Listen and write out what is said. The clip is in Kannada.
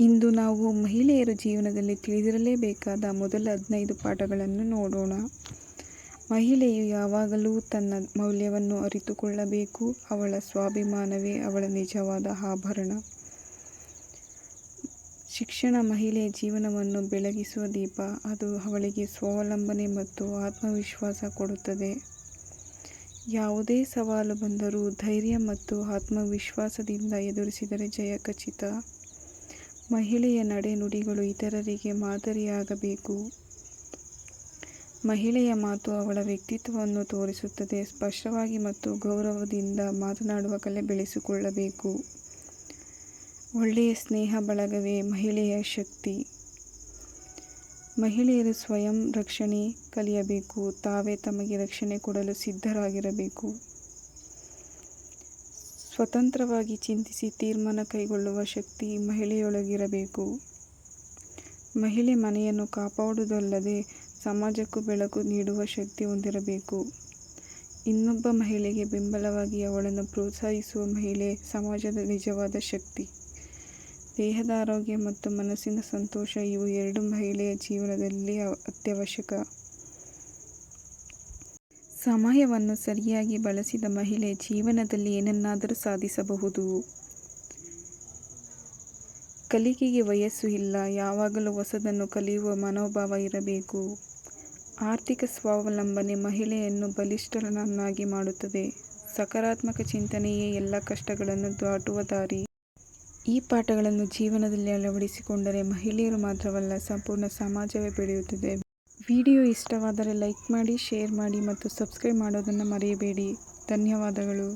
ಇಂದು ನಾವು ಮಹಿಳೆಯರ ಜೀವನದಲ್ಲಿ ತಿಳಿದಿರಲೇಬೇಕಾದ ಮೊದಲ ಹದಿನೈದು ಪಾಠಗಳನ್ನು ನೋಡೋಣ. ಮಹಿಳೆಯು ಯಾವಾಗಲೂ ತನ್ನ ಮೌಲ್ಯವನ್ನು ಅರಿತುಕೊಳ್ಳಬೇಕು. ಅವಳ ಸ್ವಾಭಿಮಾನವೇ ಅವಳ ನಿಜವಾದ ಆಭರಣ. ಶಿಕ್ಷಣ ಮಹಿಳೆಯ ಜೀವನವನ್ನು ಬೆಳಗಿಸುವ ದೀಪ. ಅದು ಅವಳಿಗೆ ಸ್ವಾವಲಂಬನೆ ಮತ್ತು ಆತ್ಮವಿಶ್ವಾಸ ಕೊಡುತ್ತದೆ. ಯಾವುದೇ ಸವಾಲು ಬಂದರೂ ಧೈರ್ಯ ಮತ್ತು ಆತ್ಮವಿಶ್ವಾಸದಿಂದ ಎದುರಿಸಿದರೆ ಜಯ ಖಚಿತ ಮಹಿಳೆಯ ನಡೆನುಡಿಗಳು ಇತರರಿಗೆ ಮಾದರಿಯಾಗಬೇಕು. ಮಹಿಳೆಯ ಮಾತು ಅವಳ ವ್ಯಕ್ತಿತ್ವವನ್ನು ತೋರಿಸುತ್ತದೆ, ಸ್ಪಷ್ಟವಾಗಿ ಮತ್ತು ಗೌರವದಿಂದ ಮಾತನಾಡುವ ಕಲೆ ಬೆಳೆಸಿಕೊಳ್ಳಬೇಕು. ಒಳ್ಳೆಯ ಸ್ನೇಹ ಬಳಗವೇ ಮಹಿಳೆಯ ಶಕ್ತಿ. ಮಹಿಳೆಯರು ಸ್ವಯಂ ರಕ್ಷಣೆ ಕಲಿಯಬೇಕು, ತಾವೇ ತಮಗೆ ರಕ್ಷಣೆ ಕೊಡಲು ಸಿದ್ಧರಾಗಿರಬೇಕು. ಸ್ವತಂತ್ರವಾಗಿ ಚಿಂತಿಸಿ ತೀರ್ಮಾನ ಕೈಗೊಳ್ಳುವ ಶಕ್ತಿ ಮಹಿಳೆಯೊಳಗಿರಬೇಕು. ಮಹಿಳೆ ಮನೆಯನ್ನು ಕಾಪಾಡುವುದಲ್ಲದೆ ಸಮಾಜಕ್ಕೂ ಬೆಳಕು ನೀಡುವ ಶಕ್ತಿ ಹೊಂದಿರಬೇಕು. ಇನ್ನೊಬ್ಬ ಮಹಿಳೆಗೆ ಬೆಂಬಲವಾಗಿ ಅವಳನ್ನು ಪ್ರೋತ್ಸಾಹಿಸುವ ಮಹಿಳೆ ಸಮಾಜದ ನಿಜವಾದ ಶಕ್ತಿ. ದೇಹದ ಆರೋಗ್ಯ ಮತ್ತು ಮನಸ್ಸಿನ ಸಂತೋಷ ಇವು ಎರಡು ಮಹಿಳೆಯ ಜೀವನದಲ್ಲಿ ಅತ್ಯವಶ್ಯಕ. ಸಮಯವನ್ನು ಸರಿಯಾಗಿ ಬಳಸಿದ ಮಹಿಳೆ ಜೀವನದಲ್ಲಿ ಏನನ್ನಾದರೂ ಸಾಧಿಸಬಹುದು. ಕಲಿಕೆಗೆ ವಯಸ್ಸು ಇಲ್ಲ, ಯಾವಾಗಲೂ ಹೊಸದನ್ನು ಕಲಿಯುವ ಮನೋಭಾವ ಇರಬೇಕು. ಆರ್ಥಿಕ ಸ್ವಾವಲಂಬನೆ ಮಹಿಳೆಯನ್ನು ಬಲಿಷ್ಠರನ್ನಾಗಿ ಮಾಡುತ್ತದೆ. ಸಕಾರಾತ್ಮಕ ಚಿಂತನೆಯೇ ಎಲ್ಲ ಕಷ್ಟಗಳನ್ನು ದಾಟುವ ದಾರಿ. ಈ ಪಾಠಗಳನ್ನು ಜೀವನದಲ್ಲಿ ಅಳವಡಿಸಿಕೊಂಡರೆ ಮಹಿಳೆಯರು ಮಾತ್ರವಲ್ಲ, ಸಂಪೂರ್ಣ ಸಮಾಜವೇ ಬೆಳೆಯುತ್ತದೆ. ವಿಡಿಯೋ ಇಷ್ಟವಾದರೆ ಲೈಕ್ ಮಾಡಿ ಶೇರ್ ಮಾಡಿ ಮತ್ತು ಸಬ್ಸ್ಕ್ರೈಬ್ ಮಾಡೋದನ್ನು ಮರೆಯಬೇಡಿ. ಧನ್ಯವಾದಗಳು.